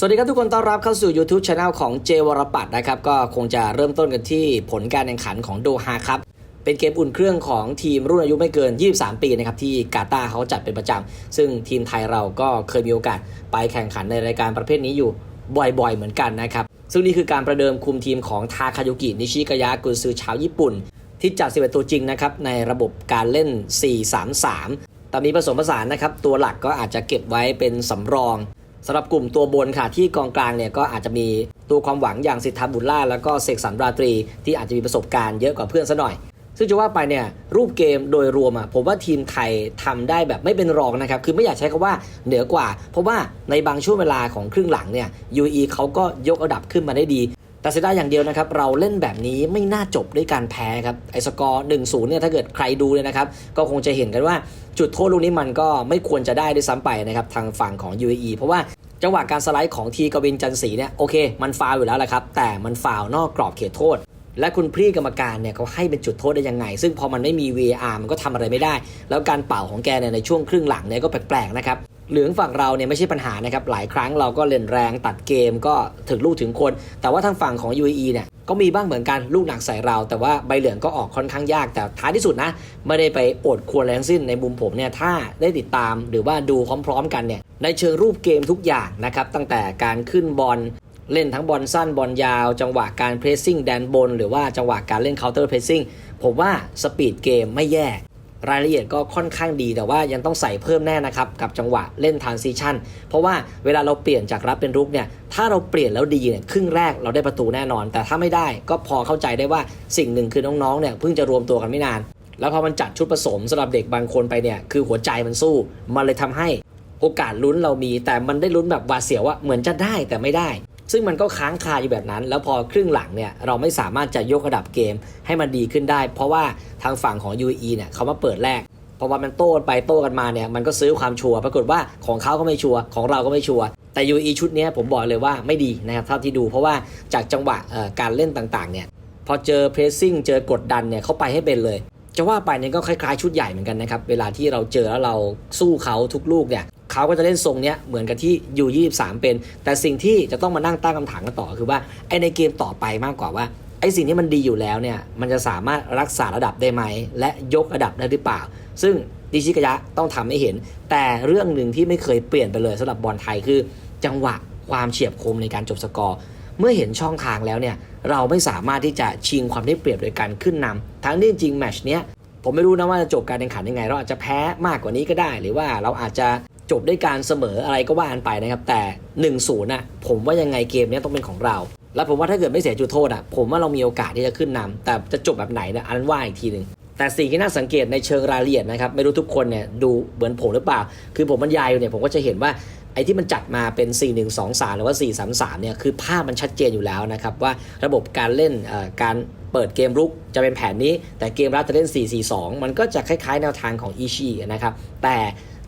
สวัสดีครับทุกคนต้อนรับเข้าสู่ YouTube Channel ของเจวรปัตนะครับ ก็คงจะเริ่มต้นกันที่ผลการแข่งขันของโดฮาครับ เป็นเกมอุ่นเครื่องของทีมรุ่นอายุไม่เกิน 23 ปีนะครับ ที่กาตาร์เขาจัดเป็นประจำ ซึ่งทีมไทยเราก็เคยมีโอกาสไปแข่งขันในรายการประเภทนี้อยู่บ่อยๆ เหมือนกันนะครับ ซึ่งนี่คือการประเดิมคุมทีมของทาคายุกินิชิกายะกุนซือชาวญี่ปุ่น ที่จัด11ตัวจริงนะครับในระบบการเล่น 4-3-3แต่มีผสมผสานนะครับตัวหลักก็อาจจะเก็บไว้เป็นสำรอง สำหรับกลุ่มตัวบนค่ะที่กองกลางเนี่ยก็อาจจะมีตัวความหวังอย่างสิทธาบุญล่าแล้วก็เสกสรรราตรี ที่อาจจะมีประสบการณ์เยอะกว่าเพื่อนซะหน่อย ซึ่งจะว่าไปเนี่ยรูปเกมโดยรวมอะผมว่าทีมไทยทำได้แบบไม่เป็นรองนะครับ คือไม่อยากใช้คำว่าเหนือกว่า เพราะว่าในบางช่วงเวลาของครึ่งหลังเนี่ย UAE เขาก็ยกระดับขึ้นมาได้ดีแต่เสียดายอย่างเดียวนะครับ เราเล่นแบบนี้ไม่น่าจบด้วยการแพ้ครับ ไอสกอร์1-0เนี่ยถ้าเกิดใครดูเนี่ยนะครับ ก็คงจะเห็นกันว่าจุดโทษลูกนี้มันก็ไม่ควรจะได้ด้วยซ้ำไปนะครับ ทางฝั่งของ UAE เพราะว่า จังหวะการสไลด์ของทีกวินจันทร์สีเนี่ยโอเค มันฟาวอยู่แล้วแหละครับ แต่มันฟาวนอกกรอบเขตโทษ และคุณพรีกรรมการเนี่ยเขาให้เป็นจุดโทษได้ยังไง ซึ่งพอมันไม่มี VAR มันก็ทำอะไรไม่ได้ แล้วการเป่าของแกเนี่ยในช่วงครึ่งหลังเนี่ยก็แปลกๆนะครับเหลืองฝั่งเราเนี่ยไม่ใช่ปัญหานะครับ หลายครั้งเราก็เล่นแรงตัดเกมก็ถึงลูกถึงคน แต่ว่าทางฝั่งของ UAE เนี่ยก็มีบ้างเหมือนกันลูกหนักใส่เรา แต่ว่าใบเหลืองก็ออกค่อนข้างยาก แต่ท้ายที่สุดนะ ไม่ได้ไปอดควรอะไรงสิ้นในมุมผมเนี่ยถ้าได้ติดตามหรือว่าดูพร้อมๆ กันเนี่ยในเชิงรูปเกมทุกอย่างนะครับตั้งแต่การขึ้นบอล เล่นทั้งบอลสั้นบอลยาว จังหวะการเพรสซิ่งแดนบน หรือว่าจังหวะการเล่นเคาน์เตอร์เพรสซิ่งผมว่าสปีดเกมไม่แย่รายละเอียดก็ค่อนข้างดีแต่ว่ายังต้องใส่เพิ่มแน่นะครับ กับจังหวะเล่นทานซิชันเพราะว่าเวลาเราเปลี่ยนจากรับเป็นรุกเนี่ย ถ้าเราเปลี่ยนแล้วดีเนี่ยครึ่งแรกเราได้ประตูแน่นอน แต่ถ้าไม่ได้ก็พอเข้าใจได้ว่าสิ่งหนึ่งคือน้องๆเนี่ยเพิ่งจะรวมตัวกันไม่นาน แล้วพอมันจัดชุดผสมสำหรับเด็กบางคนไปเนี่ยคือหัวใจมันสู้ มันเลยทำให้โอกาสลุ้นเรามี แต่มันได้ลุ้นแบบหวาดเสียวว่าเหมือนจะได้แต่ไม่ได้ ซึ่งมันก็ค้างคาอยู่แบบนั้น แล้วพอครึ่งหลังเนี่ยเราไม่สามารถจะยกระดับเกมให้มันดีขึ้นได้ เพราะว่าทางฝั่งของ UAE เนี่ยเขามาเปิดแรกพอว่ามันโต้ไปโต้กันมาเนี่ยมันก็ซื้อความชัวร์ปรากฏว่าของเขาก็ไม่ชัวร์ของเราก็ไม่ชัวร์แต่ UAE ชุดนี้ผมบอกเลยว่าไม่ดีนะครับเท่าที่ดู เพราะว่าจากจังหวะการเล่นต่างๆเนี่ยพอเจอเพรสซิ่งเจอกดดันเนี่ยเขาไปให้เป็นเลยจะว่าไปเนี่ยก็คล้ายๆชุดใหญ่เหมือนกันนะครับ เวลาที่เราเจอแล้วเราสู้เขาทุกลูกเนี่ย เขาก็จะเล่นทรงเนี้ยเหมือนกับที่ยู23 เป็น แต่สิ่งที่จะต้องมานั่งตั้งคำถามกันต่อคือว่าไอในเกมต่อไปมากกว่าว่าไอสิ่งที่มันดีอยู่แล้วเนี่ยมันจะสามารถรักษาระดับได้ไหม และยกระดับได้หรือเปล่า ซึ่งดิชิกายะต้องทำให้เห็น แต่เรื่องหนึ่งที่ไม่เคยเปลี่ยนไปเลยสำหรับบอลไทยคือ จังหวะความเฉียบคมในการจบสกอร์ เมื่อเห็นช่องทางแล้วเนี่ยเราไม่สามารถที่จะชิงความได้เปรียบโดยการขึ้นนำทั้งที่จริงแมชเนี้ยผมไม่รู้นะว่าจะจบการแข่งขันยังไง เราอาจจะแพ้มากกว่านี้ก็ได้ หรือว่าเราอาจจะ จบด้วยการเสมออะไรก็ว่ากันไปนะครับ แต่1-0น่ะผมว่ายังไงเกมนี้ต้องเป็นของเรา แล้วผมว่าถ้าเกิดไม่เสียจุดโทษอะผมว่าเรามีโอกาสที่จะขึ้นนำแต่จะจบแบบไหนนะอันนั้นว่าอีกทีหนึ่งแต่สิ่งที่น่าสังเกตในเชิงรายละเอียดนะครับไม่รู้ทุกคนเนี่ยดูเหมือนผมหรือเปล่า คือผมบรรยายอยู่เนี่ยผมก็จะเห็นว่าไอ้ที่มันจัดมาเป็น 4 1 2 3 หรือว่า 4 3 3 เนี่ย คือภาพมันชัดเจนอยู่แล้วนะครับ ว่าระบบการเล่นการเปิดเกมรุกจะเป็นแผนนี้ แต่เกมรับจะเล่น 4 4 2 มันก็จะคล้ายๆแนวทางของอีชีนะครับ แต่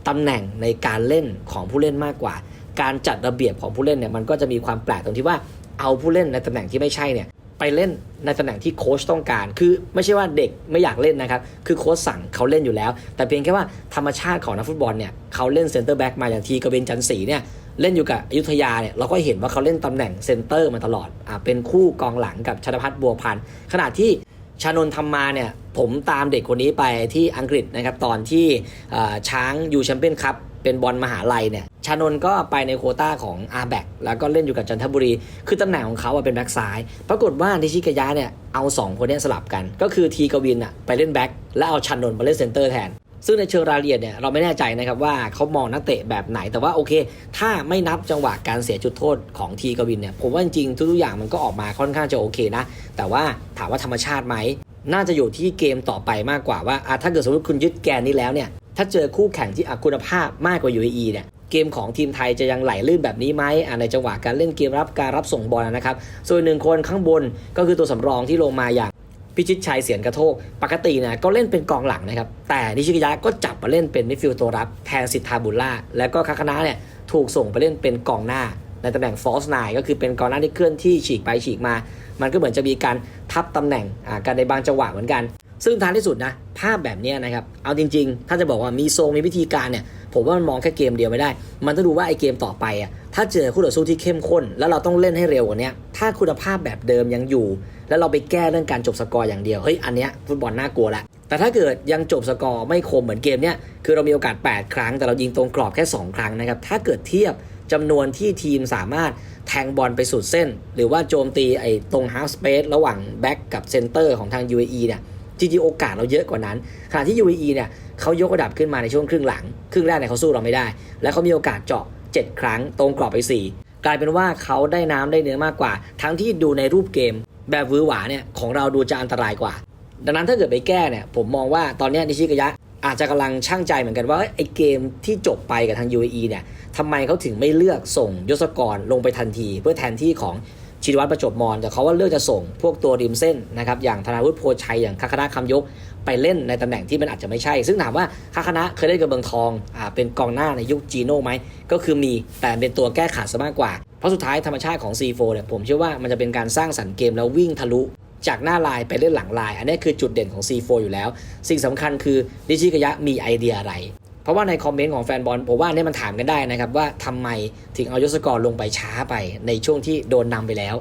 ตำแหน่งในการเล่นของผู้เล่นมากกว่า การจัดระเบียบของผู้เล่นเนี่ยมันก็จะมีความแปลกตรงที่ว่าเอาผู้เล่นในตำแหน่งที่ไม่ใช่เนี่ยไปเล่นในตำแหน่งที่โค้ชต้องการ คือไม่ใช่ว่าเด็กไม่อยากเล่นนะครับ คือโค้ชสั่งเขาเล่นอยู่แล้ว แต่เพียงแค่ว่าธรรมชาติของนักฟุตบอลเนี่ยเขาเล่นเซนเตอร์แบ็กมาอย่างทีกบินจันทร์สีเนี่ยเล่นอยู่กับอยุธยาเนี่ยเราก็เห็นว่าเขาเล่นตำแหน่งเซนเตอร์มาตลอดอ่าเป็นคู่กองหลังกับชนพัฒน์บัวพันธ์ขณะที่ ชานนทำมาเนี่ยผมตามเด็กคนนี้ไปที่อังกฤษนะครับตอนที่ช้างยูแชมเปี้ยนคัพเป็นบอลมหาลัยเนี่ยชานนก็ไปในโคต้าของอาแบกแล้วก็เล่นอยู่กับจันทบุรี คือตำแหน่งของเขาเป็นแบ็กซ้าย ปรากฏว่านิชิกายะเนี่ยเอา 2 คนนี้สลับกัน ก็คือทีกวินอะไปเล่นแบ็กแล้วเอาชานนมาเล่นเซนเตอร์แทน ซึ่งในเชิงรายละเอียดเนี่ยเราไม่แน่ใจนะครับว่าเขามองนักเตะแบบไหน แต่ว่าโอเค ถ้าไม่นับจังหวะการเสียจุดโทษของทีกวินเนี่ยผมว่าจริงๆทุกๆอย่างมันก็ออกมาค่อนข้างจะโอเคนะ แต่ว่าถามว่าธรรมชาติไหมน่าจะอยู่ที่เกมต่อไปมากกว่าว่าอะถ้าเกิดสมมติคุณยึดแกนนี้แล้วเนี่ยถ้าเจอคู่แข่งที่อะคุณภาพมากกว่า UAE เนี่ยเกมของทีมไทยจะยังไหลลื่นแบบนี้ไหมในจังหวะการเล่นเกมรับการรับส่งบอลนะครับ ส่วนหนึ่งคนข้างบนก็คือตัวสำรองที่ลงมาอย่าง พิชิตชัยเสียนกระโทก ปกตินะก็เล่นเป็นกองหลังนะครับ แต่นิชิกายะก็จับมาเล่นเป็นมิดฟิลด์ตัวรับแทนสิทธาบุลล่า แล้วก็คาคานะเนี่ยถูกส่งไปเล่นเป็นกองหน้า ในตำแหน่งฟอสไนก็คือเป็นกองหน้าที่เคลื่อนที่ฉีกไปฉีกมา มันก็เหมือนจะมีการทับตำแหน่งอ่ากันในบางจังหวะเหมือนกัน ซึ่งท้ายที่สุดนะภาพแบบนี้นะครับ เอาจริง ๆ ถ้าจะบอกว่ามีทรงมีวิธีการเนี่ยผมว่ามันมองแค่เกมเดียวไม่ได้ มันต้องดูว่าไอเกมต่อไปอะ ถ้าเจอคู่ต่อสู้ที่เข้มข้น แล้วเราต้องเล่นให้เร็วกว่านี้ถ้าคุณภาพแบบเดิมยังอยู่ แล้วเราไปแก้เรื่องการจบสกอร์อย่างเดียวเฮ้ยอันเนี้ยฟุตบอลน่ากลัวละแต่ถ้าเกิดยังจบสกอร์ไม่คมเหมือนเกมเนี้ยคือเรามีโอกาส 8 ครั้ง แต่เรายิงตรงกรอบแค่ 2 ครั้งนะครับถ้าเกิดเทียบจำนวนที่ทีมสามารถแทงบอลไปสุดเส้น หรือว่าโจมตีไอ้ตรงฮา f สเปซระหว่างแบ็กกับเซนเตอร์ของทาง UAE เนี่ยจริงๆโอกาสเราเยอะกว่านั้นขณะที่ UAE เนี่ยเขายกระดับขึ้นมาในช่วงครึ่งหลัง ครึ่งแรกเนี่ยเขาสู้เราไม่ได้ และเขามีโอกาสเจาะ 7 ครั้ง ตรงกรอบไป 4 กลายเป็นว่าเขาได้น้ำได้เนื้อมากกว่า ทั้งที่ดูในรูปเกม แบบวือหวาเนี่ยของเราดูจะอันตรายกว่า ดังนั้นถ้าเกิดไปแก้เนี่ยผมมองว่าตอนนี้นิชิกายะอาจจะกำลังช่างใจเหมือนกันว่าไอ้เกมที่จบไปกับทาง UAE เนี่ยทำไมเขาถึงไม่เลือกส่งยศกรลงไปทันที เพื่อแทนที่ของชินวัตรประจบมอนแต่เขาว่าเลือกจะส่งพวกตัวริมเส้นนะครับอย่างธนาวุฒิโพชัยอย่างคาคานะคำยก ไปเล่นในตำแหน่งที่มันอาจจะไม่ใช่ ซึ่งถามว่าคาคานะเคยเล่นกับเมืองทองอ่าเป็นกองหน้าในยุคจีโน่ไหมก็คือมีแต่เป็นตัวแก้ขาดซะมากกว่า เพราะสุดท้ายธรรมชาติของ C4 เนี่ยผมเชื่อว่ามันจะเป็นการสร้างสรรค์เกมแล้ววิ่งทะลุจากหน้าลายไปเล่นหลังลาย อันนี้คือจุดเด่นของ C4 อยู่แล้ว สิ่งสำคัญคือนิชิกยะมีไอเดียอะไร เพราะว่าในคอมเมนต์ของแฟนบอลผมว่าเนี่ยมันถามกันได้นะครับว่าทำไมถึงเอายศกรลงไปช้าไปในช่วงที่โดนนำไปแล้ว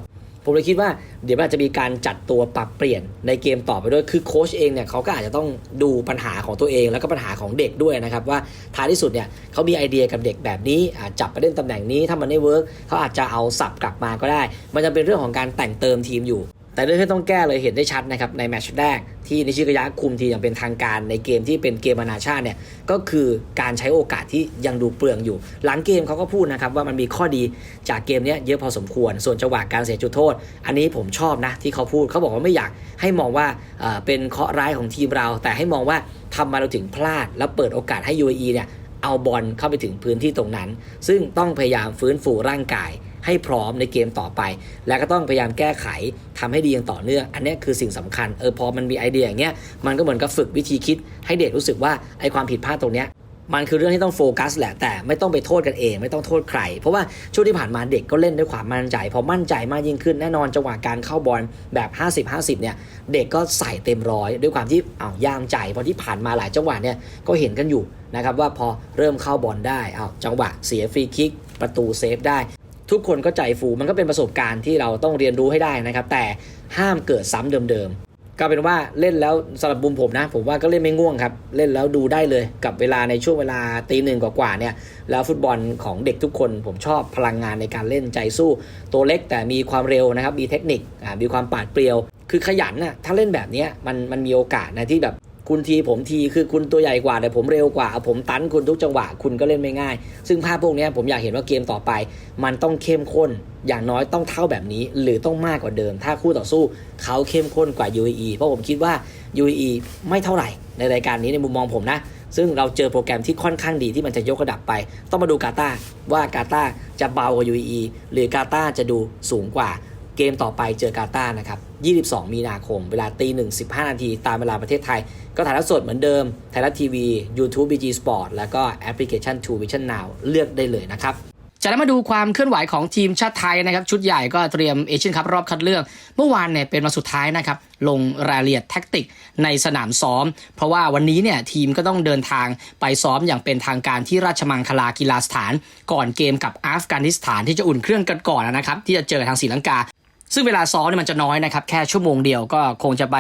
ผมเลยคิดว่าเดี๋ยวอาจจะมีการจัดตัวปรับเปลี่ยนในเกมต่อไปด้วยคือโค้ชเองเนี่ยเขาก็อาจจะต้องดูปัญหาของตัวเองแล้วก็ปัญหาของเด็กด้วยนะครับว่าท้ายที่สุดเนี่ยเขามีไอเดียกับเด็กแบบนี้จับไปเล่นตำแหน่งนี้ถ้ามันไม่เวิร์กเขาอาจจะเอาสับกลับมาก็ได้ มันจะเป็นเรื่องของการแต่งเติมทีมอยู่ แต่เรื่องที่ต้องแก้เลยเห็นได้ชัดนะครับในแมตช์แรกที่นิชิกยะคุมทีอย่างเป็นทางการในเกมที่เป็นเกมนานาชาติเนี่ยก็คือการใช้โอกาสที่ยังดูเปลืองอยู่ หลังเกมเขาก็พูดนะครับว่ามันมีข้อดีจากเกมนี้เยอะพอสมควร ส่วนจังหวะการเสียจุดโทษ อันนี้ผมชอบนะที่เขาพูดเขาบอกว่าไม่อยากให้มองว่าเอ่อเป็นเคราะห์ร้ายของทีมเรา แต่ให้มองว่าทำมาเราถึงพลาด แล้วเปิดโอกาสให้ UAE เนี่ยเอาบอลเข้าไปถึงพื้นที่ตรงนั้น ซึ่งต้องพยายามฟื้นฟูร่างกาย ให้พร้อมในเกมต่อไป และก็ต้องพยายามแก้ไขทำให้ดีอย่างต่อเนื่อง อันนี้คือสิ่งสำคัญเออพอมันมีไอเดียอย่างเงี้ยมันก็เหมือนกับฝึกวิธีคิด ให้เด็กรู้สึกว่าไอความผิดพลาดตรงเนี้ยมันคือเรื่องที่ต้องโฟกัสแหละแต่ไม่ต้องไปโทษกันเอง ไม่ต้องโทษใคร เพราะว่าช่วงที่ผ่านมาเด็กก็เล่นด้วยความมั่นใจ พอมั่นใจมากยิ่งขึ้นแน่นอนจังหวะการเข้าบอลแบบ 50-50 เนี่ย เด็กก็ใส่เต็มร้อยด้วยความที่อ้าวยามใจเพราะที่ผ่านมาหลายจังหวะเนี่ยก็เห็นกันอยู่นะครับว่าพอเริ่มเข้าบอลได้อ้าวจังหวะเสียฟรีคิกประตูเซฟได้ ทุกคนก็ใจฟูมันก็เป็นประสบการณ์ที่เราต้องเรียนรู้ให้ได้นะครับ แต่ห้ามเกิดซ้ำเดิมๆก็เป็นว่าเล่นแล้วสำหรับบุมผมนะ ผมว่าก็เล่นไม่ง่วงครับ เล่นแล้วดูได้เลยกับเวลาในช่วงเวลาตีหนึ่งกว่าๆเนี่ย แล้วฟุตบอลของเด็กทุกคน ผมชอบพลังงานในการเล่นใจสู้ ตัวเล็กแต่มีความเร็วนะครับ มีเทคนิคอ่ามีความปาดเปรียว คือขยันน่ะถ้าเล่นแบบนี้มันมันมีโอกาสนะที่แบบ คุณทีผมทีคือคุณตัวใหญ่กว่าแต่ผมเร็วกว่าเอาผมตันคุณทุกจังหวะคุณก็เล่นไม่ง่าย ซึ่งภาพพวกนี้ผมอยากเห็นว่าเกมต่อไป มันต้องเข้มข้นอย่างน้อยต้องเท่าแบบนี้ หรือต้องมากกว่าเดิม ถ้าคู่ต่อสู้เขาเข้มข้นกว่า UAE เพราะผมคิดว่า UAE ไม่เท่าไหร่ในรายการนี้ในมุมมองผมนะซึ่งเราเจอโปรแกรมที่ค่อนข้างดีที่มันจะยกระดับไป ต้องมาดูกาตาว่ากาตาจะเบากว่า UAE หรือกาตาจะดูสูงกว่า เกมต่อไปเจอกาตาร์นะครับ 22 มีนาคม เวลาตีหนึ่งสินาที ตามเวลาประเทศไทย ก็ถ่ายทอดสดเหมือนเดิม ไทยรัฐทีวี YouTube BG Sport แล้วก็แอปพลิเคชัน True Vision Now เลือกได้เลยนะครับจากนั้นมาดูความเคลื่อนไหวของทีมชาติไทยนะครับ ชุดใหญ่ก็เตรียมเอเชียนคัพรอบคัดเลือก เมื่อวานเนี่ยเป็นวันสุดท้ายนะครับ ลงรายละเอียดแท็กติกในสนามซ้อม เพราะว่าวันนี้เนี่ยทีมก็ต้องเดินทางไปซ้อมอย่างเป็นทางการที่ราชมังคลากีฬาสถาน ก่อนเกมกับอัฟกานิสถานที่จะอุ่นเครื่องกันก่อนนะครับ ที่จะเจอทางศรีลังกา ซึ่งเวลาซ้อมเนี่ยมันจะน้อยนะครับ แค่ชั่วโมงเดียวก็คงจะไป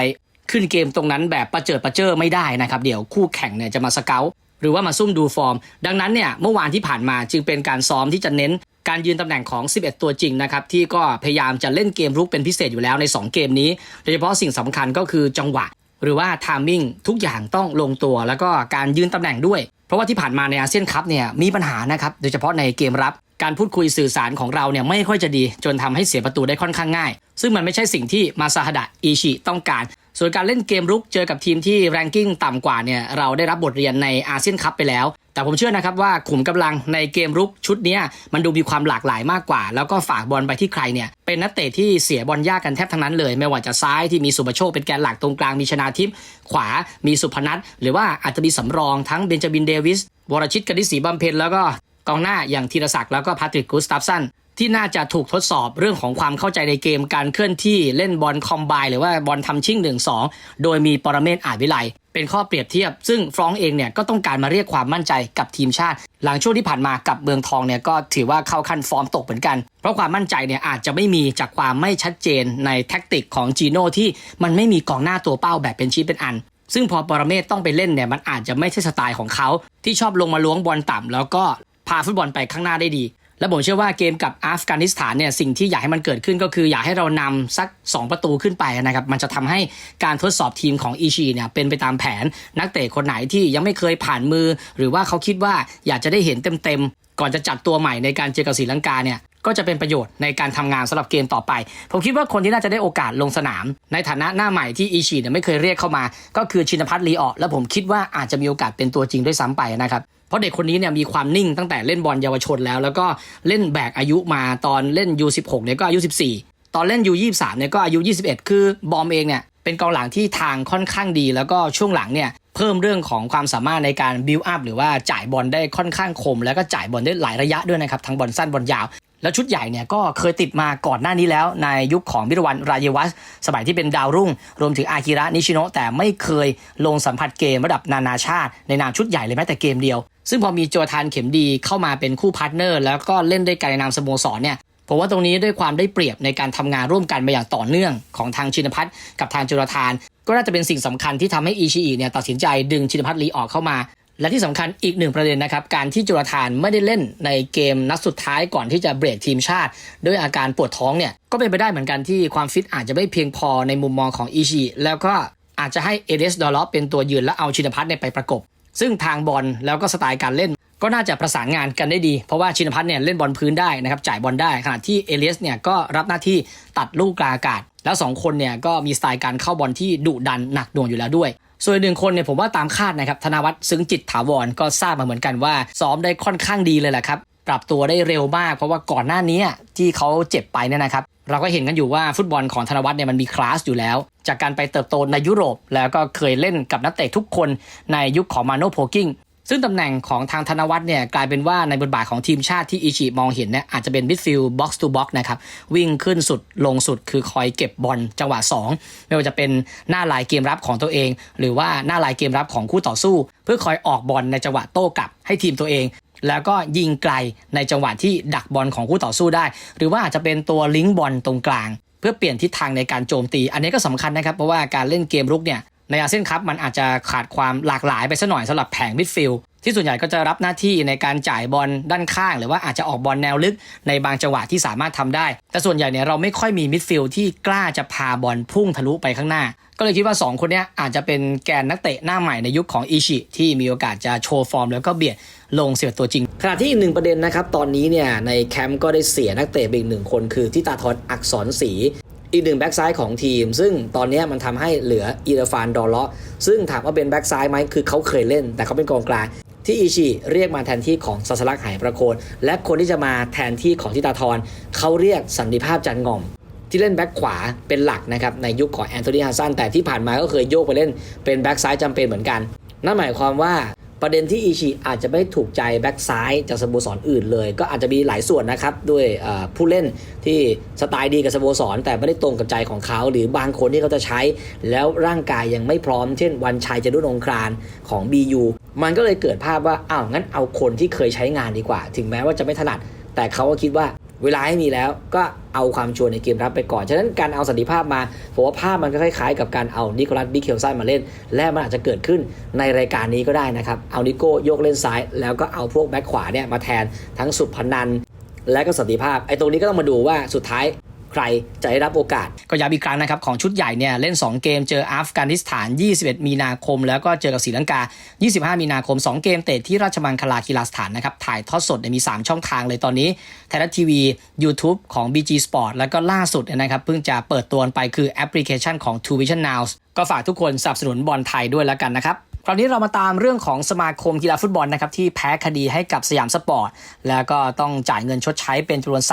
ขึ้นเกมตรงนั้นแบบประเจิดประเจอไม่ได้นะครับ เดี๋ยวคู่แข่งเนี่ยจะมาสเกลหรือว่ามาซุ่มดูฟอร์ม ดังนั้นเนี่ยเมื่อวานที่ผ่านมาจึงเป็นการซ้อมที่จะเน้นการยืนตำแหน่งของ 11 ตัวจริงนะครับ ที่ก็พยายามจะเล่นเกมรุกเป็นพิเศษอยู่แล้วใน 2 เกมนี้ โดยเฉพาะสิ่งสำคัญก็คือจังหวะ หรือว่าทามมิ่งทุกอย่างต้องลงตัว แล้วก็การยืนตำแหน่งด้วย เพราะว่าที่ผ่านมาในอาเซียนคัพเนี่ยมีปัญหานะครับ โดยเฉพาะในเกมรับ การพูดคุยสื่อสารของเราเนี่ยไม่ค่อยจะดี จนทำให้เสียประตูได้ค่อนข้างง่าย ซึ่งมันไม่ใช่สิ่งที่มาซาฮดะอิชิต้องการ ส่วนการเล่นเกมรุกเจอกับทีมที่แรงกิ้งต่ำกว่าเนี่ยเราได้รับบทเรียนในอาเซียนคัพไปแล้ว แต่ผมเชื่อนะครับว่าขุมกำลังในเกมรุกชุดนี้มันดูมีความหลากหลายมากกว่า แล้วก็ฝากบอลไปที่ใครเนี่ยเป็นนักเตะที่เสียบอลยากกันแทบทั้งนั้นเลย ไม่ว่าจะซ้ายที่มีสุปโชคเป็นแกนหลักตรงกลางมีชนาทิพย์ขวามีสุพนัทหรือว่าอาจจะมีสำรองทั้งเบนจามินเดวิสวรชิตกนิศรีบำเพ็ญแล้วก็ กองหน้าอย่างธีรศักดิ์แล้วก็พาตริกกูสตัฟสันที่น่าจะถูกทดสอบเรื่องของความเข้าใจในเกมการเคลื่อนที่เล่นบอลคอมไบหรือว่าบอลทำชิ่งหนึ่งสองโดยมีปรเมศอาจวิไลเป็นข้อเปรียบเทียบ ซึ่งฟรองก์เองเนี่ยก็ต้องการมาเรียกความมั่นใจกับทีมชาติ หลังช่วงที่ผ่านมากับเมืองทองเนี่ยก็ถือว่าเข้าขั้นฟอร์มตกเหมือนกัน เพราะความมั่นใจเนี่ยอาจจะไม่มีจากความไม่ชัดเจนในแท็กติกของจีโน่ที่มันไม่มีกองหน้าตัวเป้าแบบเป็นชิ้นเป็นอันซึ่งพอปรเมศต้องไปเล่นเนี่ยมันอาจจะไม่ใช่สไตล์ของเขาที่ชอบลงมาล้วงบอลต่ำแล้วก็ พาฟุตบอลไปข้างหน้าได้ดี และผมเชื่อว่าเกมกับอัฟกานิสถานเนี่ยสิ่งที่อยากให้มันเกิดขึ้นก็คืออยากให้เรานำสัก 2 ประตูขึ้นไปนะครับ มันจะทำให้การทดสอบทีมของอีชีเนี่ยเป็นไปตามแผนนักเตะคนไหนที่ยังไม่เคยผ่านมือ หรือว่าเขาคิดว่าอยากจะได้เห็นเต็มๆก่อนจะจัดตัวใหม่ในการเจอกับศรีลังกาเนี่ย ก็จะเป็นประโยชน์ในการทำงานสำหรับเกมต่อไป ผมคิดว่าคนที่น่าจะได้โอกาสลงสนาม ในฐานะหน้าใหม่ที่อีชีเนี่ยไม่เคยเรียกเข้ามา ก็คือชินพัฒน์ลีออและผมคิดว่าอาจจะมีโอกาสเป็นตัวจริงด้วยซ้ำไปนะครับเพราะเด็กคนนี้เนี่ยมีความนิ่งตั้งแต่เล่นบอลเยาวชนแล้ว แล้วก็เล่นแบกอายุมาตอนเล่น U16 เนี่ยก็อายุ 14 ตอนเล่น U23 เนี่ยก็อายุ 21 คือบอมเองเนี่ยเป็นกองหลังที่ทางค่อนข้างดี แล้วก็ช่วงหลังเนี่ยเพิ่มเรื่องของความสามารถในการบิวอัพหรือว่าจ่ายบอลได้ค่อนข้างคม แล้วก็จ่ายบอลได้หลายระยะด้วยนะครับทั้งบอลสั้นบอลยาว แล้วชุดใหญ่เนี่ยก็เคยติดมาก่อนหน้านี้แล้ว ในยุคของมิรวันรายวัสสมัยที่เป็นดาวรุ่ง รวมถึงอากิระนิชิโนะแต่ไม่เคยลงสัมผัสเกมระดับนานาชาติ ในนามชุดใหญ่เลยแม้แต่เกมเดียว ซึ่งพอมีโจทานเข็มดีเข้ามาเป็นคู่พาร์ทเนอร์ แล้วก็เล่นด้วยกันในนามสโมสรเนี่ยผมว่าตรงนี้ด้วยความได้เปรียบในการทำงานร่วมกันมาอย่างต่อเนื่องของทางชินพัฒน์กับทางจุลธาน ก็น่าจะเป็นสิ่งสำคัญที่ทำให้อีชีอีเนี่ยตัดสินใจดึงชินพัฒน์ลีออกเข้ามา และที่สำคัญอีกหนึ่งประเด็นนะครับ การที่จุลธานไม่ได้เล่นในเกมนัดสุดท้ายก่อนที่จะเบรกทีมชาติ ด้วยอาการปวดท้องเนี่ย ก็เป็นไปได้เหมือนกันที่ความฟิตอาจจะไม่เพียงพอในมุมมองของอีชีแล้วก็อาจจะให้เอเดสดอลลเป็นตัวยืนและเอาชินพัฒน์ไปประกบ ซึ่งทางบอลแล้วก็สไตล์การเล่น ก็น่าจะประสานงานกันได้ดี เพราะว่าชินพัฒน์เนี่ยเล่นบอลพื้นได้นะครับจ่ายบอลได้ขณะที่เอเลียสเนี่ยก็รับหน้าที่ตัดลูกกลางอากาศ แล้วสองคนเนี่ยก็มีสไตล์การเข้าบอลที่ดุดันหนักหน่วงอยู่แล้วด้วย ส่วนหนึ่งคนเนี่ยผมว่าตามคาดนะครับธนวัฒน์ซึ้งจิตถาวรก็ทราบมาเหมือนกันว่า ซ้อมได้ค่อนข้างดีเลยแหละครับปรับตัวได้เร็วมาก เพราะว่าก่อนหน้านี้ที่เขาเจ็บไปเนี่ยนะครับเราก็เห็นกันอยู่ว่าฟุตบอลของธนวัฒน์เนี่ยมันมีคลาสอยู่แล้ว จากการไปเติบโตในยุโรป แล้วก็เคยเล่นกับนักเตะทุกคนในยุคของมาโนโพกิ้ง ซึ่งตำแหน่งของทางธนวัฒน์เนี่ยกลายเป็นว่าในบทบาทของทีมชาติที่อิชิมองเห็นเนี่ยอาจจะเป็นมิดฟิลด์บ็อกซ์ทูบ็อกซ์นะครับวิ่งขึ้นสุดลงสุดคือคอยเก็บบอลจังหวะ 2 ไม่ว่าจะเป็นหน้าลายเกมรับของตัวเอง หรือว่าหน้าลายเกมรับของคู่ต่อสู้ เพื่อคอยออกบอลในจังหวะโต้กลับให้ทีมตัวเอง แล้วก็ยิงไกลในจังหวะที่ดักบอลของคู่ต่อสู้ได้ หรือว่าอาจจะเป็นตัวลิงก์บอลตรงกลางเพื่อเปลี่ยนทิศทางในการโจมตี อันนี้ก็สำคัญนะครับ เพราะว่าการเล่นเกมรุกเนี่ย ในอาเซียนคัพมันอาจจะขาดความหลากหลายไปสักหน่อยสำหรับแผงมิดฟิลด์ที่ส่วนใหญ่ก็จะรับหน้าที่ในการจ่ายบอลด้านข้าง หรือว่าอาจจะออกบอลแนวลึกในบางจังหวะที่สามารถทำได้ แต่ส่วนใหญ่เนี่ยเราไม่ค่อยมีมิดฟิลด์ที่กล้าจะพาบอลพุ่งทะลุไปข้างหน้า ก็เลยคิดว่า 2 คนนี้อาจจะเป็นแกนนักเตะหน้าใหม่ในยุคของอิชิที่มีโอกาสจะโชว์ฟอร์ม แล้วก็เบียดลงเสียตัวจริง ขณะที่อีกหนึ่งประเด็นนะครับ ตอนนี้เนี่ยในแคมป์ก็ได้เสียนักเตะไปอีกหนึ่งคนคือที่ตาทอนอักษรศรี อีกหนึ่งแบ็กซ้ายของทีม ซึ่งตอนนี้มันทำให้เหลืออีราฟานดอลเลาะซึ่งถามว่าเป็นแบ็กซ้ายไหมคือเขาเคยเล่น แต่เขาเป็นกองกลางที่อิชิเรียกมาแทนที่ของซาสลักหายประโคน และคนที่จะมาแทนที่ของทิตาทรเขาเรียกสันติภาพจันง่อม ที่เล่นแบ็กขวาเป็นหลักนะครับในยุคของแอนโทนีฮัสซันแต่ที่ผ่านมาก็เคยโยกไปเล่นเป็นแบ็กซ้ายจำเป็นเหมือนกัน นั่นหมายความว่า ประเด็นที่อิชิอาจจะไม่ถูกใจแบ็กซ้ายจากสโมสรอื่นเลย ก็อาจจะมีหลายส่วนนะครับ ด้วยผู้เล่นที่สไตล์ดีกับสโมสร แต่ไม่ได้ตรงกับใจของเขา หรือบางคนที่เขาจะใช้ แล้วร่างกายยังไม่พร้อม เช่น วันชัยจะรุนงครานของ BU มันก็เลยเกิดภาพว่าอ้าวงั้นเอาคนที่เคยใช้งานดีกว่า ถึงแม้ว่าจะไม่ถนัด แต่เขาก็คิดว่าเวลาให้มีแล้วก็ เอาความชัวร์ในเกมรับไปก่อน ฉะนั้นการเอาสันติภาพมาผมว่าภาพมันก็คล้ายๆ กับการเอานิโคลัสบิเคลซันมาเล่น และมันอาจจะเกิดขึ้นในรายการนี้ก็ได้นะครับ เอานิโก้ยกเล่นซ้าย แล้วก็เอาพวกแบ็คขวาเนี่ยมาแทนทั้งสุพนันและก็สันติภาพไอ้ตรงนี้ก็ต้องมาดูว่าสุดท้าย ใครจะได้รับโอกาส ก็ย้ำอีกครั้งนะครับของชุดใหญ่เนี่ยเล่น 2 เกมเจออัฟกานิสถาน 21 มีนาคม แล้วก็เจอกับศรีลังกา 25 มีนาคม 2 เกมเตะที่ราชมังคลากีฬาสถานนะครับถ่ายทอดสดเนี่ยมี 3 ช่องทางเลยตอนนี้ไทยรัฐทีวี YouTube ของ BG Sport แล้วก็ล่าสุดนะครับเพิ่งจะเปิดตัวไปคือแอปพลิเคชันของ Two Vision Now ก็ฝากทุกคนสนับสนุนบอลไทยด้วยแล้วกันนะครับ คราวนี้เรามาตามเรื่องของสมาคมกีฬาฟุตบอลนะครับที่แพ้คดีให้กับสยามสปอร์ต แล้วก็ต้องจ่ายเงินชดใช้เป็นจำนวน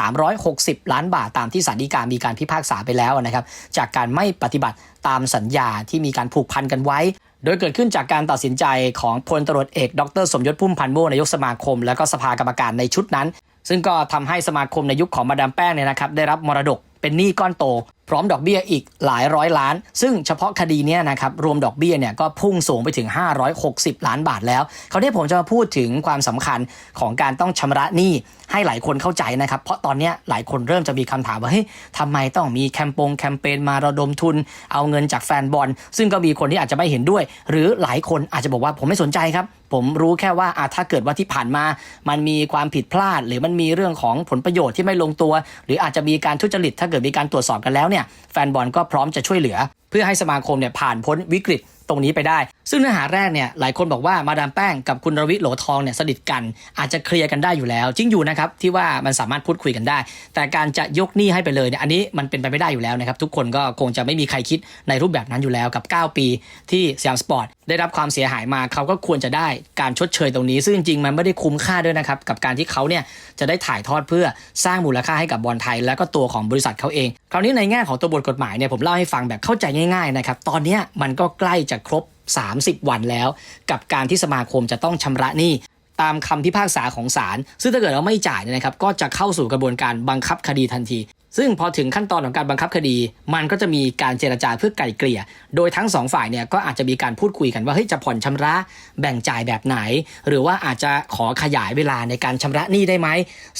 360 ล้านบาทตามที่ศาลฎีกามีการพิพากษาไปแล้วนะครับจากการไม่ปฏิบัติตามสัญญาที่มีการผูกพันกันไว้ โดยเกิดขึ้นจากการตัดสินใจของพลตรวจเอก ดร สมยศพุ่มพันธ์ม่วงนายกสมาคม แล้วก็สภากรรมการในชุดนั้น ซึ่งก็ทำให้สมาคมในยุคของมาดามแป้งเนี่ยนะครับได้รับมรดกเป็นหนี้ก้อนโต พร้อมดอกเบี้ยอีกหลายร้อยล้าน ซึ่งเฉพาะคดีนี้นะครับรวมดอกเบี้ยเนี่ยก็พุ่งสูงไปถึง 560 ล้านบาทแล้วคราวนี้ผมจะมาพูดถึงความสำคัญของการต้องชำระหนี้ให้หลายคนเข้าใจนะครับ เพราะตอนนี้หลายคนเริ่มจะมีคำถามว่าเฮ้ยทำไมต้องมีแคมปงแคมเปญมาระดมทุน เอาเงินจากแฟนบอล ซึ่งก็มีคนที่อาจจะไม่เห็นด้วย หรือหลายคนอาจจะบอกว่าผมไม่สนใจครับ ผมรู้แค่ว่าอะถ้าเกิดว่าที่ผ่านมา มันมีความผิดพลาด หรือมันมีเรื่องของผลประโยชน์ที่ไม่ลงตัว หรืออาจจะมีการทุจริตถ้าเกิดมีการตรวจสอบกันแล้วเนี่ยแฟนบอลก็พร้อมจะช่วยเหลือ เพื่อให้สมาคมเนี่ยผ่านพ้นวิกฤตตรงนี้ไปได้ ซึ่งเนื้อหาแรกเนี่ยหลายคนบอกว่ามาดามแป้งกับคุณรวิโหลทองเนี่ยสนิทกัน อาจจะเคลียร์กันได้อยู่แล้ว จริงอยู่นะครับที่ว่ามันสามารถพูดคุยกันได้ แต่การจะยกหนี้ให้ไปเลยเนี่ยอันนี้มันเป็นไปไม่ได้อยู่แล้วนะครับทุกคนก็คงจะไม่มีใครคิดในรูปแบบนั้นอยู่แล้วกับ 9 ปีที่สยามสปอร์ตได้รับความเสียหายมาเขาก็ควรจะได้การชดเชยตรงนี้ ซึ่งจริงๆมันไม่ได้คุ้มค่าด้วยนะครับกับการที่เขาเนี่ยจะได้ถ่ายทอดเพื่อสร้างมูลค่าให้กับบอลไทย แล้วก็ตัวของบริษัทเขาเอง คราวนี้ในแง่ของตัวบทกฎหมายเนี่ยผมเล่าให้ฟังแบบเข้าใจง่ายๆนะครับตอนนี้มันก็ใกล้จะครบ 30 วันแล้ว กับการที่สมาคมจะต้องชำระหนี้ตามคำพิพากษาของศาลซึ่งถ้าเกิดเราไม่จ่ายนะครับ ก็จะเข้าสู่กระบวนการบังคับคดีทันที ซึ่งพอถึงขั้นตอนของการบังคับคดี มันก็จะมีการเจรจาเพื่อไกล่เกลี่ย โดยทั้งสองฝ่ายเนี่ยก็อาจจะมีการพูดคุยกันว่าเฮ้ยจะผ่อนชำระแบ่งจ่ายแบบไหน หรือว่าอาจจะขอขยายเวลาในการชำระหนี้ได้ไหม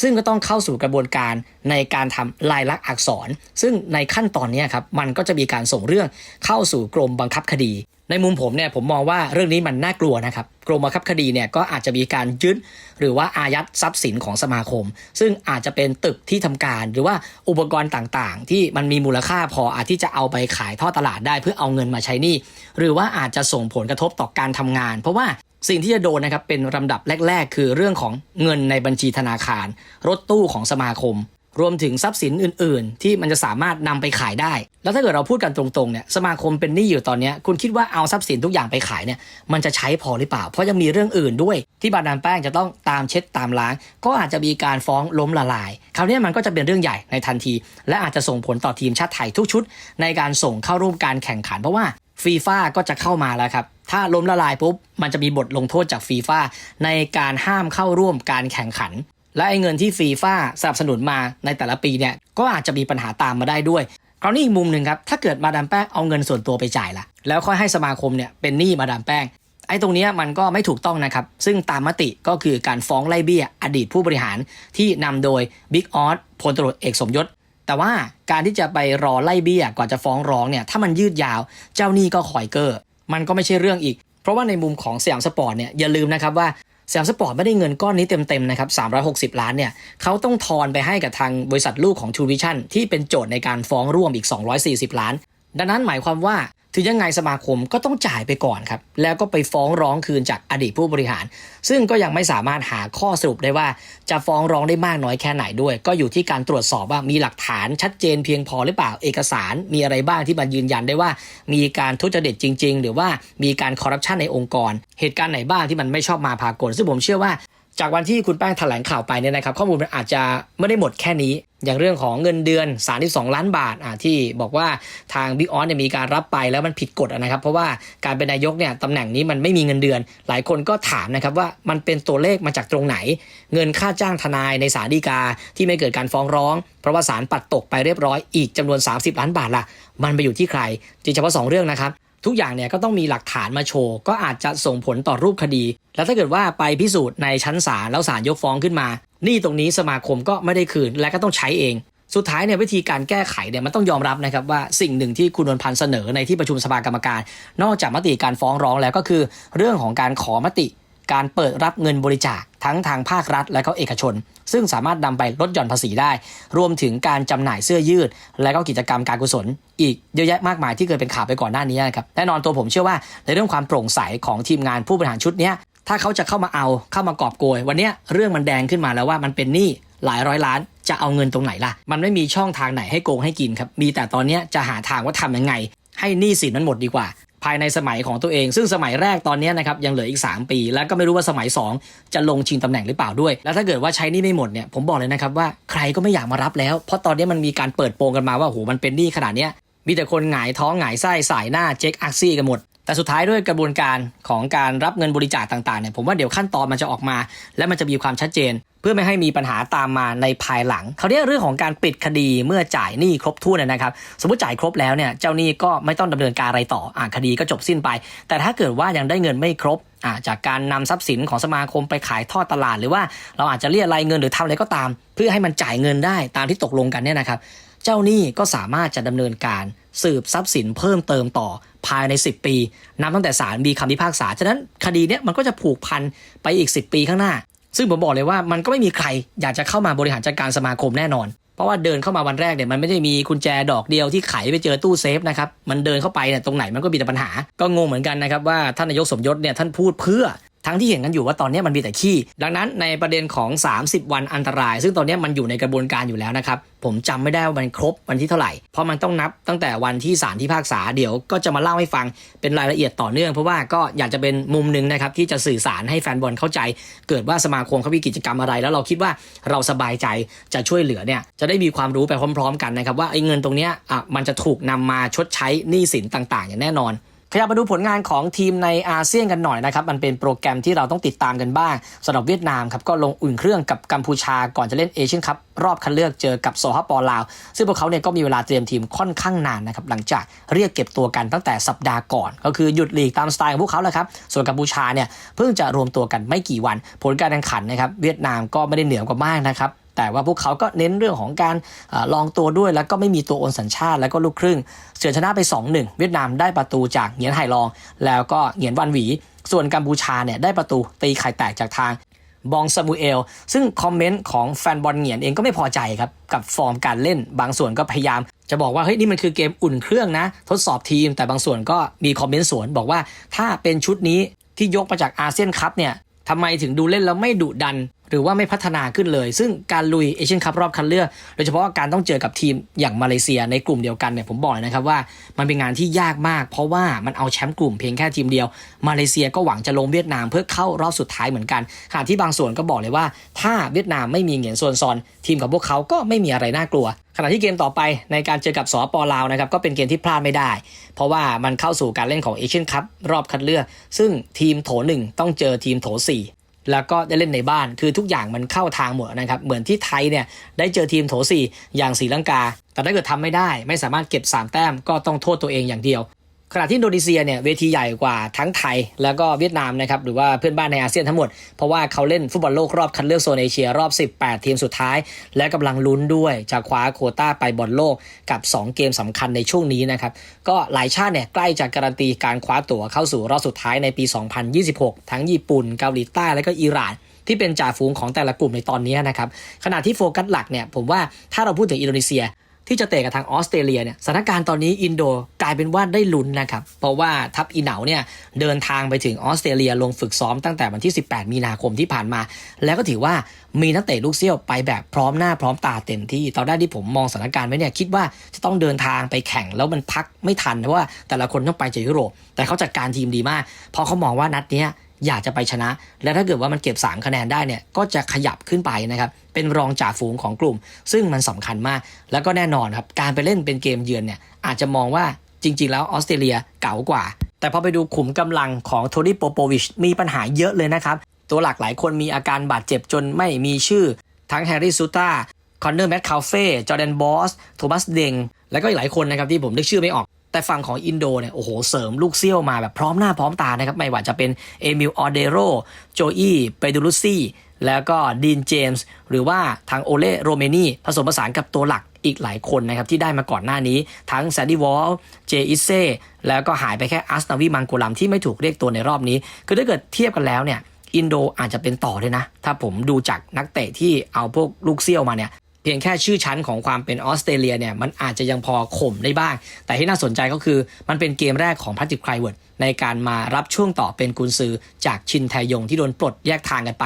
ซึ่งก็ต้องเข้าสู่กระบวนการในการทำลายลักษณ์อักษร ซึ่งในขั้นตอนนี้ครับมันก็จะมีการส่งเรื่องเข้าสู่กรมบังคับคดี ในมุมผมเนี่ยผมมองว่าเรื่องนี้มันน่ากลัวนะครับกรมบังคับคดีเนี่ยก็อาจจะมีการยึดหรือว่าอายัดทรัพย์สินของสมาคม ซึ่งอาจจะเป็นตึกที่ทำการ หรือว่าอุปกรณ์ต่างๆ ที่มันมีมูลค่าพออาจที่จะเอาไปขายท่อตลาดได้เพื่อเอาเงินมาใช้หนี้หรือว่าอาจจะส่งผลกระทบต่อการทำงาน เพราะว่าสิ่งที่จะโดนนะครับเป็นลำดับแรก ๆ คือเรื่องของเงินในบัญชีธนาคาร รถตู้ของสมาคม รวมถึงทรัพย์สินอื่น ๆ ที่มันจะสามารถนำไปขายได้ แล้วถ้าเกิดเราพูดกันตรงๆเนี่ยสมาคมเป็นหนี้อยู่ตอนนี้คุณคิดว่าเอาทรัพย์สินทุกอย่างไปขายเนี่ยมันจะใช้พอหรือเปล่า เพราะยังมีเรื่องอื่นด้วย ที่บาดาลแป้งจะต้องตามเช็ดตามล้าง ก็อาจจะมีการฟ้องล้มละลาย คราวนี้มันก็จะเป็นเรื่องใหญ่ในทันที และอาจจะส่งผลต่อทีมชาติไทยทุกชุด ในการส่งเข้าร่วมการแข่งขันเพราะว่าฟีฟ่าก็จะเข้ามาแล้วครับถ้าล้มละลายปุ๊บ มันจะมีบทลงโทษจากฟีฟ่าในการห้ามเข้าร่วมการแข่งขัน และไอ้เงินที่ฟีฟ่าสนับสนุนมาในแต่ละปีเนี่ยก็อาจจะมีปัญหาตามมาได้ด้วยคราวนี้อีกมุมหนึ่งครับถ้าเกิดมาดามแป้งเอาเงินส่วนตัวไปจ่ายละแล้วค่อยให้สมาคมเนี่ยเป็นหนี้มาดามแป้งไอ้ตรงนี้มันก็ไม่ถูกต้องนะครับ ซึ่งตามมติก็คือการฟ้องไล่เบี้ย อดีตผู้บริหารที่นำโดยบิ๊กออสพลตรวจเอกสมยศ แต่ว่าการที่จะไปรอไล่เบี้ยก่อนจะฟ้องร้องเนี่ยถ้ามันยืดยาวเจ้าหนี้ก็คอยเกอร์มันก็ไม่ใช่เรื่องอีก เพราะว่าในมุมของสยามสปอร์ตเนี่ยอย่าลืมนะครับว่า สยามสปอร์ตไม่ได้เงินก้อนนี้เต็มๆนะครับ360 ล้านเนี่ยเขาต้องทอนไปให้กับทางบริษัทลูกของ True Vision ที่เป็นโจทย์ในการฟ้องร่วมอีก 240 ล้าน ดังนั้นหมายความว่า ถึงยังไงสมาคมก็ต้องจ่ายไปก่อนครับ แล้วก็ไปฟ้องร้องคืนจากอดีตผู้บริหาร ซึ่งก็ยังไม่สามารถหาข้อสรุปได้ว่าจะฟ้องร้องได้มากน้อยแค่ไหนด้วย ก็อยู่ที่การตรวจสอบว่ามีหลักฐานชัดเจนเพียงพอหรือเปล่าเอกสารมีอะไรบ้างที่มันยืนยันได้ว่า มีการทุจริตจริง ๆ หรือว่ามีการคอร์รัปชันในองค์กร เหตุการณ์ไหนบ้างที่มันไม่ชอบมาพากลซึ่งผมเชื่อว่า จากวันที่คุณแป้งแถลงข่าวไปเนี่ยนะครับข้อมูลมันอาจจะไม่ได้หมดแค่นี้ อย่างเรื่องของเงินเดือน 32 ล้านบาทอะที่บอกว่าทางบิ๊กออสเนี่ยมีการรับไปแล้วมันผิดกฎนะครับ เพราะว่าการเป็นนายกเนี่ยตำแหน่งนี้มันไม่มีเงินเดือน หลายคนก็ถามนะครับว่ามันเป็นตัวเลขมาจากตรงไหน เงินค่าจ้างทนายในศาลฎีกาที่ไม่เกิดการฟ้องร้อง เพราะว่าศาลปัดตกไปเรียบร้อยอีกจำนวน 30 ล้านบาทล่ะ มันไปอยู่ที่ใครจริงเฉพาะสองเรื่องนะครับ ทุกอย่างเนี่ยก็ต้องมีหลักฐานมาโชว์ ก็อาจจะส่งผลต่อรูปคดี แล้วถ้าเกิดว่าไปพิสูจน์ในชั้นศาลแล้วศาลยกฟ้องขึ้นมา นี่ตรงนี้สมาคมก็ไม่ได้คืนและก็ต้องใช้เอง สุดท้ายเนี่ยวิธีการแก้ไขเนี่ยมันต้องยอมรับนะครับว่าสิ่งหนึ่งที่คุณนวลพันธ์เสนอในที่ประชุมสภากรรมการ นอกจากมติการฟ้องร้องแล้วก็คือ เรื่องของการขอมติ การเปิดรับเงินบริจาคทั้งทางภาครัฐและก็เอกชน ซึ่งสามารถนำไปลดหย่อนภาษีได้ รวมถึงการจำหน่ายเสื้อยืด และก็กิจกรรมการกุศล อีกเยอะแยะมากมายที่เคยเป็นข่าวไปก่อนหน้านี้นะครับแน่นอนตัวผมเชื่อว่าในเรื่องความโปร่งใสของทีมงานผู้บริหารชุดนี้ถ้าเขาจะเข้ามาเอาเข้ามากอบโกย วันนี้เรื่องมันแดงขึ้นมาแล้วว่ามันเป็นหนี้หลายร้อยล้านจะเอาเงินตรงไหนล่ะ มันไม่มีช่องทางไหนให้โกงให้กินครับ มีแต่ตอนนี้จะหาทางว่าทำยังไง ให้หนี้สินนั้นหมดดีกว่า ภายในสมัยของตัวเอง ซึ่งสมัยแรกตอนนี้นะครับยังเหลืออีก 3 ปี แล้วก็ไม่รู้ว่าสมัย 2 จะลงชิงตำแหน่งหรือเปล่าด้วย แล้วถ้าเกิดว่าใช้นี่ไม่หมดเนี่ยผมบอกเลยนะครับว่าใครก็ไม่อยากมารับแล้ว เพราะตอนนี้มันมีการเปิดโปงกันมาว่าโหมันเป็นหนี้ขนาดเนี้ยมีแต่คนหงายท้องหงายไส้สายหน้าเจ๊กอักซี่กันหมด แต่สุดท้ายด้วยกระบวนการของการรับเงินบริจาคต่างๆเนี่ยผมว่าเดี๋ยวขั้นตอนมันจะออกมา และมันจะมีความชัดเจน เพื่อไม่ให้มีปัญหาตามมาในภายหลังคราวนี้เรื่องของการปิดคดีเมื่อจ่ายหนี้ครบถ้วนนะครับ สมมติจ่ายครบแล้วเนี่ยเจ้าหนี้ก็ไม่ต้องดำเนินการอะไรต่ออ่าคดีก็จบสิ้นไป แต่ถ้าเกิดว่ายังได้เงินไม่ครบอ่าจากการนำทรัพย์สินของสมาคมไปขายทอดตลาด หรือว่าเราอาจจะเรียกรายเงินหรือทำอะไรก็ตาม เพื่อให้มันจ่ายเงินได้ตามที่ตกลงกันเนี่ยนะครับ เจ้าหนี้ก็สามารถจะดำเนินการสืบทรัพย์สินเพิ่มเติมต่อ ภายใน 10 ปีนับตั้งแต่ศาลมีคำพิพากษา ฉะนั้นคดีเนี้ยมันก็จะผูกพันไปอีก 10 ปีข้างหน้า ซึ่งผมบอกเลยว่ามันก็ไม่มีใครอยากจะเข้ามาบริหารจัดการสมาคมแน่นอน เพราะว่าเดินเข้ามาวันแรกเนี่ยมันไม่ได้มีกุญแจดอกเดียวที่ไขไปเจอตู้เซฟนะครับ มันเดินเข้าไปเนี่ยตรงไหนมันก็มีแต่ปัญหา ก็งงเหมือนกันนะครับว่าท่านนายกสมยศเนี่ยท่านพูดเพื่อ ทั้งที่เห็นกันอยู่ว่าตอนนี้มันมีแต่ขี้ ดังนั้นในประเด็นของ 30 วันอันตราย ซึ่งตอนนี้มันอยู่ในกระบวนการอยู่แล้วนะครับผมจำไม่ได้ว่ามันครบวันที่เท่าไหร่ เพราะมันต้องนับตั้งแต่วันที่ศาลที่พากษาเดี๋ยวก็จะมาเล่าให้ฟังเป็นรายละเอียดต่อเนื่อง เพราะว่าก็อยากจะเป็นมุมหนึ่งนะครับที่จะสื่อสารให้แฟนบอลเข้าใจ เกิดว่าสมาคมเขามีกิจกรรมอะไร แล้วเราคิดว่าเราสบายใจจะช่วยเหลือเนี่ยจะได้มีความรู้ไปพร้อม ๆ กันนะครับว่าไอ้เงินตรงเนี้ยอะมันจะถูกนำมาชดใช้หนี้สินต่างๆ อย่างแน่นอน ขยับมาดูผลงานของทีมในอาเซียนกันหน่อยนะครับ มันเป็นโปรแกรมที่เราต้องติดตามกันบ้างสำหรับเวียดนามครับ ก็ลงอุ่นเครื่องกับกัมพูชาก่อนจะเล่นเอเชียนคัพรอบคัดเลือกเจอกับโซฮปอลาว ซึ่งพวกเขาเนี่ยก็มีเวลาเตรียมทีมค่อนข้างนานนะครับ หลังจากเรียกเก็บตัวกันตั้งแต่สัปดาห์ก่อน ก็คือหยุดลีกตามสไตล์ของพวกเขาแหละครับ ส่วนกัมพูชาเนี่ยเพิ่งจะรวมตัวกันไม่กี่วัน ผลการแข่งขันนะครับ เวียดนามก็ไม่ได้เหนือกว่ามากนะครับ แต่ว่าพวกเขาก็เน้นเรื่องของการอลองตัวด้วย แล้วก็ไม่มีตัวโอนสัญชาติ แล้วก็ลูกครึ่ง เสือชนะไป 2-1 เวียดนามได้ประตูจากเหงียนไห่ลอง แล้วก็เหงียนวันหวี ส่วนกัมพูชาเนี่ยได้ประตูตีไข่แตกจากทางบองซามูเอล ซึ่งคอมเมนต์ของแฟนบอลเหงียนเองก็ไม่พอใจครับ กับฟอร์มการเล่นบางส่วนก็พยายาม จะบอกว่า เฮ้ย นี่มันคือเกมอุ่นเครื่องนะ ทดสอบทีม แต่บางส่วนก็มีคอมเมนต์สวนบอกว่าถ้าเป็นชุดนี้ที่ยกมาจากอาเซียนคัพเนี่ยทำไมถึงดูเล่นแล้วไม่ดุดัน หรือว่าไม่พัฒนาขึ้นเลย ซึ่งการลุยเอเชียนคัพรอบคัดเลือกโดยเฉพาะการต้องเจอกับทีมอย่างมาเลเซียในกลุ่มเดียวกันเนี่ยผมบอกเลยนะครับว่ามันเป็นงานที่ยากมาก เพราะว่ามันเอาแชมป์กลุ่มเพียงแค่ทีมเดียว มาเลเซียก็หวังจะลงเวียดนามเพื่อเข้ารอบสุดท้ายเหมือนกันขณะที่บางส่วนก็บอกเลยว่า ถ้าเวียดนามไม่มีเหงียนซวนซอน ทีมของพวกเขาก็ไม่มีอะไรน่ากลัวขณะที่เกมต่อไปในการเจอกับสปลาวนะครับก็เป็นเกมที่พลาดไม่ได้ เพราะว่ามันเข้าสู่การเล่นของเอเชียนคัพรอบคัดเลือก ซึ่งทีมโถหนึ่งต้องเจอทีมโถสี่ แล้วก็ได้เล่นในบ้าน คือทุกอย่างมันเข้าทางหมดนะครับ เหมือนที่ไทยเนี่ยได้เจอทีมโถสี่อย่างศรีลังกา แต่ถ้าเกิดทำไม่ได้ ไม่สามารถเก็บ 3 แต้มก็ต้องโทษตัวเองอย่างเดียว ขณะที่อินโดนีเซียเนี่ยเวทีใหญ่กว่าทั้งไทย แล้วก็เวียดนามนะครับหรือว่าเพื่อนบ้านในอาเซียนทั้งหมด เพราะว่าเขาเล่นฟุตบอลโลกรอบคัดเลือกโซนเอเชียรอบ 18 ทีมสุดท้าย และกำลังลุ้นด้วยจะคว้าโคต้าไปบอลโลกกับ 2 เกมสำคัญในช่วงนี้นะครับก็หลายชาติเนี่ยใกล้จะการันตีการคว้าตั๋วเข้าสู่รอบสุดท้ายในปี 2026 ทั้งญี่ปุ่นเกาหลีใต้และก็อิหร่านที่เป็นจ่าฝูงของแต่ละกลุ่มในตอนนี้นะครับขณะที่โฟกัสหลักเนี่ยผมว่าถ้าเราพูดถึงอินโดนีเซีย ที่จะเตะกับทางออสเตรเลียเนี่ยสถานการณ์ตอนนี้อินโดกลายเป็นว่าได้ลุ้นนะครับ เพราะว่าทัพอีเหนาเนี่ยเดินทางไปถึงออสเตรเลียลงฝึกซ้อมตั้งแต่วันที่ 18 มีนาคมที่ผ่านมา แล้วก็ถือว่ามีนักเตะลูกเซี่ยวไปแบบพร้อมหน้าพร้อมตาเต็มที่ตอนแรกที่ผมมองสถานการณ์ไว้เนี่ยคิดว่าจะต้องเดินทางไปแข่งแล้วมันพักไม่ทันเพราะว่าแต่ละคนต้องไปจากยุโรป แต่เขาจัดการทีมดีมากเพราะเขามองว่านัดเนี้ย อยากจะไปชนะ และถ้าเกิดว่ามันเก็บ 3 คะแนนได้เนี่ยก็จะขยับขึ้นไปนะครับ เป็นรองจ่าฝูงของกลุ่ม ซึ่งมันสำคัญมาก แล้วก็แน่นอนครับการไปเล่นเป็นเกมเยือนเนี่ยอาจจะมองว่าจริง ๆ แล้วออสเตรเลียเก๋ากว่า แต่พอไปดูขุมกำลังของโทนี่โปโปวิชมีปัญหาเยอะเลยนะครับ ตัวหลักหลายคนมีอาการบาดเจ็บจนไม่มีชื่อ ทั้งแฮร์รี่ซูตาคอนเนอร์แมตคาเฟ่จอร์แดนบอสโทมัสเดงแล้วก็อีกหลายคนนะครับที่ผมนึกชื่อไม่ออก แต่ฝั่งของอินโดเนี่ยโอ้โหเสริมลูกเซี่ยวมาแบบพร้อมหน้าพร้อมตานะครับ ไม่ว่าจะเป็นเอมิลออเดโรโจอี้เปดูลุซี่แล้วก็ดีนเจมส์หรือว่าทางโอเลโรเมนีผสมผสานกับตัวหลักอีกหลายคนนะครับ ที่ได้มาก่อนหน้านี้ทั้งแซนดี้วอลเจอิเซแล้วก็หายไปแค่อัสนาวีมังโกลัมที่ไม่ถูกเรียกตัวในรอบนี้ คือถ้าเกิดเทียบกันแล้วเนี่ยอินโดอาจจะเป็นต่อเลยนะ ถ้าผมดูจากนักเตะที่เอาพวกลูกเซี่ยวมาเนี่ย พียงแค่ชื่อชั้นของความเป็นออสเตรเลียเนี่ยมันอาจจะยังพอข่มได้บ้าง แต่ที่น่าสนใจก็คือมันเป็นเกมแรกของพัติคไครเวิร์ดในการมารับช่วงต่อเป็นกุนซือจากชินแทยงที่โดนปลดแยกทางกันไป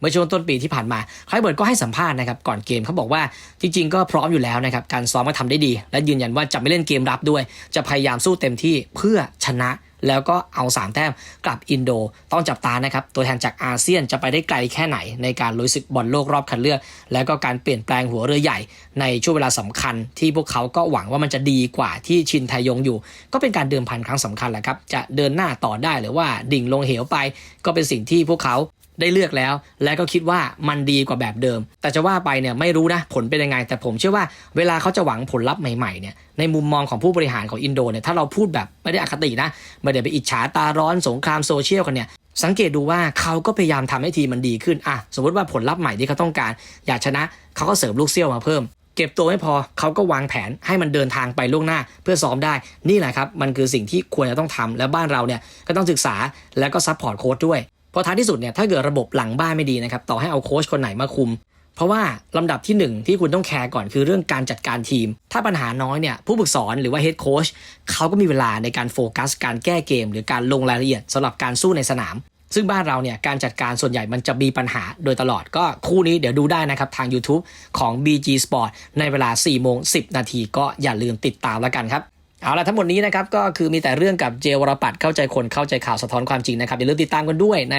เมื่อช่วงต้นปีที่ผ่านมาไครเบิร์ดก็ให้สัมภาษณ์นะครับก่อนเกมเขาบอกว่าจริงๆก็พร้อมอยู่แล้วนะครับการซ้อมก็ทำได้ดี และยืนยันว่าจะไม่เล่นเกมรับด้วย จะพยายามสู้เต็มที่เพื่อชนะ แล้วก็เอา 3 แต้มกลับอินโด ต้องจับตานะครับ ตัวแทนจากอาเซียนจะไปได้ไกลแค่ไหน ในการลุยศึกบอลโลกรอบคัดเลือก แล้วก็การเปลี่ยนแปลงหัวเรือใหญ่ ในช่วงเวลาสำคัญ ที่พวกเขาก็หวังว่ามันจะดีกว่าที่ชินไทยงอยู่ ก็เป็นการเดิมพันครั้งสำคัญแหละครับจะเดินหน้าต่อได้หรือว่าดิ่งลงเหวไป ก็เป็นสิ่งที่พวกเขา ได้เลือกแล้ว และก็คิดว่ามันดีกว่าแบบเดิม แต่จะว่าไปเนี่ยไม่รู้นะผลเป็นยังไง แต่ผมเชื่อว่าเวลาเขาจะหวังผลลัพธ์ใหม่ๆเนี่ยในมุมมองของผู้บริหารของอินโดเนี่ยถ้าเราพูดแบบไม่ได้อคตินะไม่ได้ไปอิจฉาตาร้อนสงครามโซเชียลกันเนี่ยสังเกตดูว่าเขาก็พยายามทำให้ทีมมันดีขึ้นอะสมมติว่าผลลัพธ์ใหม่ที่เขาต้องการ อยากชนะเขาก็เสริมลูกเซี่ยวมาเพิ่มเก็บตัวไม่พอเขาก็วางแผนให้มันเดินทางไปล่วงหน้า เพื่อซ้อมได้นี่แหละครับ มันคือสิ่งที่ควรจะต้องทำและบ้านเราเนี่ยก็ต้องศึกษาแล้วก็ซัพพอร์ตโค้ชด้วย เพราะท้ายที่สุดเนี่ยถ้าเกิดระบบหลังบ้านไม่ดีนะครับต่อให้เอาโค้ชคนไหนมาคุม เพราะว่าลำดับที่หนึ่งที่คุณต้องแคร์ก่อนคือเรื่องการจัดการทีม ถ้าปัญหาน้อยเนี่ยผู้ฝึกสอนหรือว่าเฮดโค้ชเขาก็มีเวลาในการโฟกัส การแก้เกม หรือการลงรายละเอียดสำหรับการสู้ในสนาม ซึ่งบ้านเราเนี่ยการจัดการส่วนใหญ่มันจะมีปัญหาโดยตลอดก็คู่นี้เดี๋ยวดูได้นะครับทาง YouTube ของ BG Sport ในเวลา4โมง10 นาทีก็อย่าลืมติดตามแล้วกันครับ เอาละทั้งหมดนี้นะครับก็คือมีแต่เรื่องกับเจวรปัตเข้าใจคนเข้าใจข่าวสะท้อนความจริงนะครับ อย่าลืมติดตามกันด้วยใน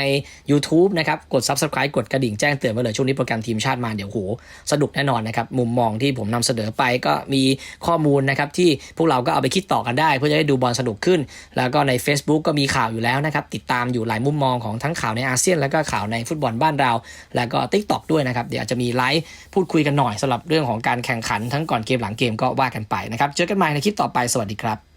YouTube นะครับ กด Subscribe กดกระดิ่งแจ้งเตือนไว้เลยช่วงนี้โปรแกรมทีมชาติมาเดี๋ยวโหสนุกแน่นอนนะครับ มุมมองที่ผมนำเสนอไปก็มีข้อมูลนะครับ ที่พวกเราก็เอาไปคิดต่อกันได้ เพื่อจะได้ดูบอลสนุกขึ้น แล้วก็ใน Facebook ก็มีข่าวอยู่แล้วนะครับ ติดตามอยู่หลายมุมมองของทั้งข่าวในอาเซียน แล้วก็ข่าวในฟุตบอลบ้านเรา แล้วก็ TikTok ด้วยนะครับเดี๋ยวจะมีไลฟ์พูดคุยกันหน่อยสำหรับเรื่องของการแข่งขันทั้งก่อนเกมหลังเกมก็ว่ากันไปนะครับเจอกันใหม่ในคลิปต่อไปสวัสดีครับ